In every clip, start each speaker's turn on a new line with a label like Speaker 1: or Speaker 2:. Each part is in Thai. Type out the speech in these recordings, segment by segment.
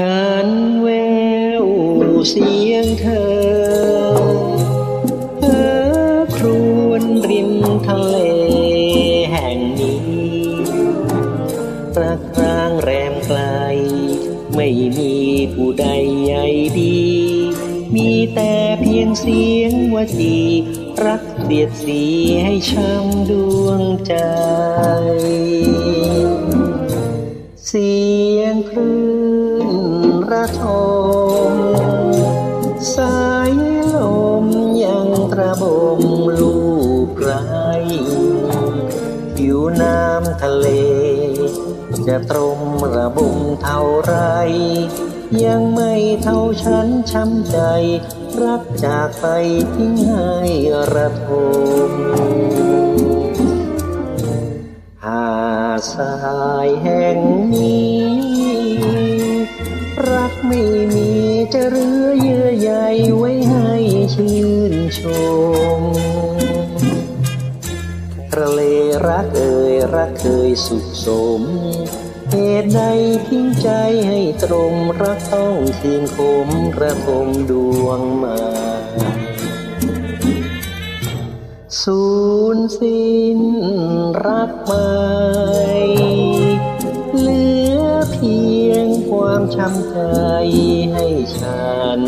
Speaker 1: ฉันแววเสียงเธอเออครวนริมทะเลแห่งนี้รักร้างแรมไกล ไม่มีผู้ใดใยดี มีแต่เพียงเสียงว่าจี รักเสียดสีให้ช้ำดวงใจ เสียงคลื่น ทมสายลมยังตระบมลูกไรผิวน้ำทะเล จะตรมระบมเท่าไร ยังไม่เท่าฉันช้ำใจ รักจากไปทิ้งให้ระทมหาดทรายแห่งนี้ รักไม่มีจะเหลือเยื่อใยไว้ให้ชื่นชมทะเลรักเอ่ยรักเคยสุขสม เหตุใดทิ้งใจให้ตรงรักต้องคืนคมกระทมดวงมาสูญสิ้นรักไป ช้ำใจให้ฉัน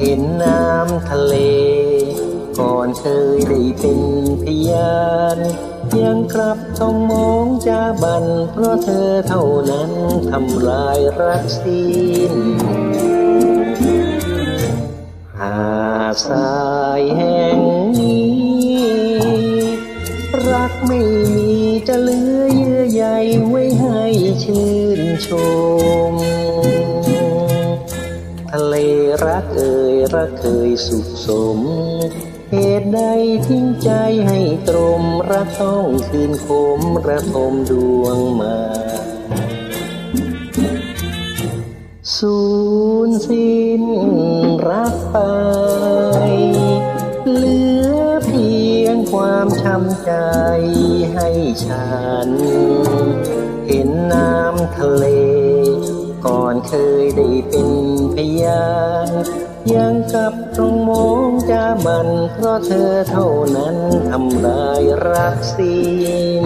Speaker 1: เห็นน้ำทะเล ก่อนเคยได้เป็นพยาน ยังกลับต้องมองจาบัน เพราะเธอเท่านั้นทำลายรักสิ้นหาดทรายแห่งนี้ รักไม่มีจะเหลือเยื่อใยไว้ให้ ชื่นชม ทะเลรักเอ่ยรักเคยสุขสม เหตุใดทิ้งใจให้ตรมรักต้องคืนคมระทมดวงมาสูญสิ้นรักไป เหลือเพียงความช้ำใจให้ฉัน ทะเล ก่อนเคยได้เป็นพยานยังกับตรงมองจะมัน เพราะเธอเท่านั้นทำลายรักสิ้น